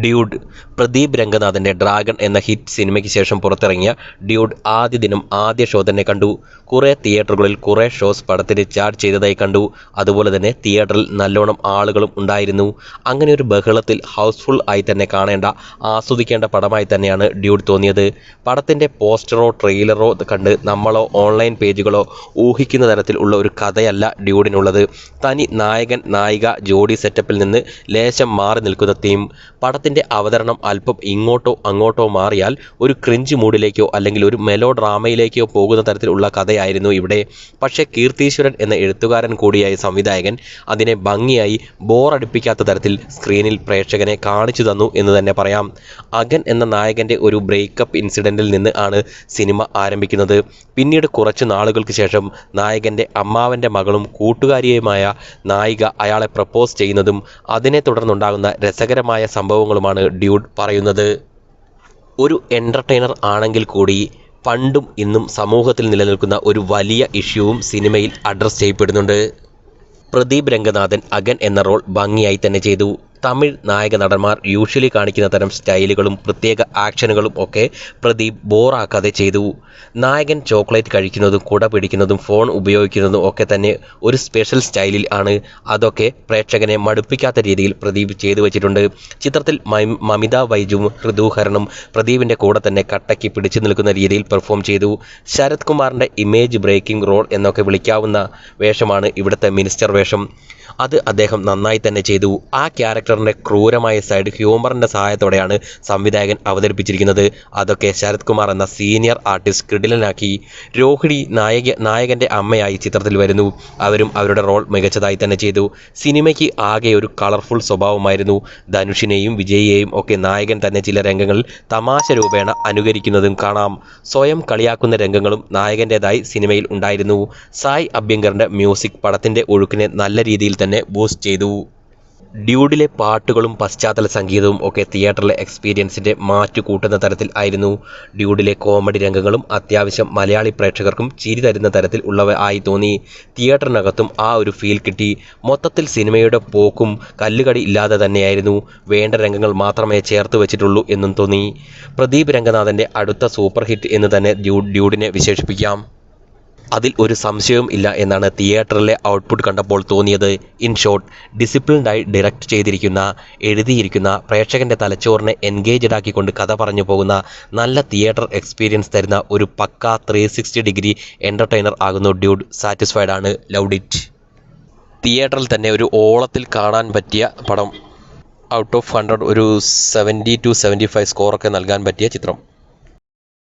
Dude Pradeep രംഗനാഥന്റെ Dragon എന്ന hit സിനിമയ്ക്ക് ശേഷം പുറത്തിറങ്ങിയ ഡ്യൂഡ് ആദ്യ ദിനം ആദ്യ ഷോ തന്നെ കണ്ടു. കുറേ തിയേറ്ററുകളിൽ കുറേ ഷോസ് പടത്തിന് ചാർജ് ചെയ്തതായി കണ്ടു. അതുപോലെ തന്നെ തിയേറ്ററിൽ നല്ലോണം ആളുകളും ഉണ്ടായിരുന്നു. അങ്ങനെ ഒരു ബഹളത്തിൽ ഹൗസ്ഫുൾ ആയി തന്നെ കാണേണ്ട ആസ്വദിക്കേണ്ട പടമായി തന്നെയാണ് ഡ്യൂഡ് തോന്നിയത്. പടത്തിന്റെ പോസ്റ്ററോ ട്രെയിലറോ കണ്ട് നമ്മളോ ഓൺലൈൻ പേജുകളോ ഊഹിക്കുന്ന തരത്തിൽ ഉള്ള ഒരു കഥയല്ല ഡ്യൂഡിനുള്ളത്. തനി നായകൻ നായിക ജോഡി സെറ്റപ്പിൽ നിന്ന് ലേശം മാറി നിൽക്കുന്ന തീം. പടത്തിന്റെ അവതരണം അല്പം ഇങ്ങോട്ടോ അങ്ങോട്ടോ മാറിയാൽ ഒരു ക്രിഞ്ച് മൂഡിലേക്കോ അല്ലെങ്കിൽ ഒരു മെലോ ഡ്രാമയിലേക്കോ പോകുന്ന തരത്തിലുള്ള കഥയായിരുന്നു ഇവിടെ. പക്ഷേ കീർത്തീശ്വരൻ എന്ന എഴുത്തുകാരൻ കൂടിയായ സംവിധായകൻ അതിനെ ഭംഗിയായി ബോറടിപ്പിക്കാത്ത തരത്തിൽ സ്ക്രീനിൽ പ്രേക്ഷകനെ കാണിച്ചു തന്നു എന്ന് തന്നെ പറയാം. അഗൻ എന്ന നായകന്റെ ഒരു ബ്രേക്കപ്പ് ഇൻസിഡന്റിൽ നിന്ന് ആണ് സിനിമ ആരംഭിക്കുന്നത്. പിന്നീട് കുറച്ച് നാളുകൾക്ക് ശേഷം നായകന്റെ അമ്മാവന്റെ മകളും കൂട്ടുകാരിയുമായ നായിക അയാളെ പ്രപ്പോസ് ചെയ്യുന്നതും അതിനെ തുടർന്നുണ്ടാകുന്ന രസകരമായ സംഭവങ്ങളുമാണ് ഡ്യൂഡ് പറയുന്നത്. ഒരു എന്റർടൈനർ ആണെങ്കിൽ കൂടി പണ്ടും ഇന്നും സമൂഹത്തിൽ നിലനിൽക്കുന്ന ഒരു വലിയ ഇഷ്യൂവും സിനിമയിൽ അഡ്രസ്സ് ചെയ്യപ്പെടുന്നുണ്ട്. പ്രദീപ് രംഗനാഥൻ അഗൻ എന്ന റോൾ ഭംഗിയായി തന്നെ ചെയ്തു. തമിഴ് നായക നടന്മാർ യൂഷ്വലി കാണിക്കുന്ന തരം സ്റ്റൈലുകളും പ്രത്യേക ആക്ഷനുകളും ഒക്കെ പ്രദീപ് ബോറാക്കാതെ ചെയ്തു. നായകൻ ചോക്ലേറ്റ് കഴിക്കുന്നതും കുട പിടിക്കുന്നതും ഫോൺ ഉപയോഗിക്കുന്നതും ഒക്കെ തന്നെ ഒരു സ്പെഷ്യൽ സ്റ്റൈലിൽ ആണ്. അതൊക്കെ പ്രേക്ഷകനെ മടുപ്പിക്കാത്ത രീതിയിൽ പ്രദീപ് ചെയ്തു വച്ചിട്ടുണ്ട്. ചിത്രത്തിൽ മമിത വൈജുവും ഋതുഹരനും പ്രദീപിന്റെ കൂടെ തന്നെ കട്ടയ്ക്ക് പിടിച്ചു നിൽക്കുന്ന രീതിയിൽ പെർഫോം ചെയ്തു. ശരത് കുമാറിന്റെ ഇമേജ് ബ്രേക്കിംഗ് റോൾ എന്നൊക്കെ വിളിക്കാവുന്ന വേഷമാണ് ഇവിടുത്തെ മിനിസ്റ്റർ വേഷം. അത് അദ്ദേഹം നന്നായി തന്നെ ചെയ്തു. ആ ക്യാരക്ടറിന്റെ ക്രൂരമായ സൈഡ് ഹ്യൂമറിന്റെ സഹായത്തോടെയാണ് സംവിധായകൻ അവതരിപ്പിച്ചിരിക്കുന്നത്. അതൊക്കെ ശരത് കുമാർ എന്ന സീനിയർ ആർട്ടിസ്റ്റ് ക്രിഡിലനാക്കി രോഹിണി നായക നായകന്റെ അമ്മയായി ചിത്രത്തിൽ വരുന്നു. അവരും അവരുടെ റോൾ മികച്ചതായി തന്നെ ചെയ്തു. സിനിമയ്ക്ക് ആകെ ഒരു കളർഫുൾ സ്വഭാവമായിരുന്നു. ധനുഷിനെയും വിജയിയെയും ഒക്കെ നായകൻ തന്നെ ചില രംഗങ്ങളിൽ തമാശ രൂപേണ അനുകരിക്കുന്നതും കാണാം. സ്വയം കളിയാക്കുന്ന രംഗങ്ങളും നായകന്റെതായി സിനിമയിൽ ഉണ്ടായിരുന്നു. സായ് അഭ്യങ്കറിന്റെ മ്യൂസിക് പടത്തിന്റെ ഒഴുക്കിനെ നല്ല രീതിയിൽ തന്നെ ബൂസ്റ്റ് ചെയ്തു. ഡ്യൂഡിലെ പാട്ടുകളും പശ്ചാത്തല സംഗീതവും ഒക്കെ തിയേറ്ററിലെ എക്സ്പീരിയൻസിന്റെ മാറ്റു കൂട്ടുന്ന തരത്തിൽ ആയിരുന്നു. ഡ്യൂഡിലെ കോമഡി രംഗങ്ങളും അത്യാവശ്യം മലയാളി പ്രേക്ഷകർക്കും ചിരി തരുന്ന തരത്തിൽ ഉള്ളവ ആയി തോന്നി. തിയേറ്ററിനകത്തും ആ ഒരു ഫീൽ കിട്ടി. മൊത്തത്തിൽ സിനിമയുടെ പോക്കും കല്ലുകടി ഇല്ലാതെ തന്നെയായിരുന്നു. വേണ്ട രംഗങ്ങൾ മാത്രമേ ചേർത്ത് വെച്ചിട്ടുള്ളൂ എന്നും തോന്നി. പ്രദീപ് രംഗനാഥന്റെ അടുത്ത സൂപ്പർ ഹിറ്റ് എന്ന് തന്നെ ഡ്യൂ ഡ്യൂഡിനെ വിശേഷിപ്പിക്കാം. അതിൽ ഒരു സംശയവും ഇല്ല എന്നാണ് തിയേറ്ററിലെ ഔട്ട്പുട്ട് കണ്ടപ്പോൾ തോന്നിയത്. ഇൻ ഷോർട്ട് ഡിസിപ്ലിൻഡായി ഡയറക്റ്റ് ചെയ്തിരിക്കുന്ന എഴുതിയിരിക്കുന്ന പ്രേക്ഷകന്റെ തലച്ചോറിനെ എൻഗേജഡ് ആക്കിക്കൊണ്ട് കഥ പറഞ്ഞു പോകുന്ന നല്ല തിയേറ്റർ എക്സ്പീരിയൻസ് തരുന്ന ഒരു പക്ക ത്രീ സിക്സ്റ്റി ഡിഗ്രി എന്റർടൈനർ ആകുന്നു ഡ്യൂഡ്. സാറ്റിസ്ഫൈഡ് ആണ്. ലൗഡിറ്റ് തിയേറ്ററിൽ തന്നെ ഒരു ഓളത്തിൽ കാണാൻ പറ്റിയ പടം. ഔട്ട് ഓഫ് ഹൺഡ്രഡ് ഒരു സെവന്റി ടു സെവന്റി ഫൈവ് സ്കോറൊക്കെ നൽകാൻ പറ്റിയ ചിത്രം.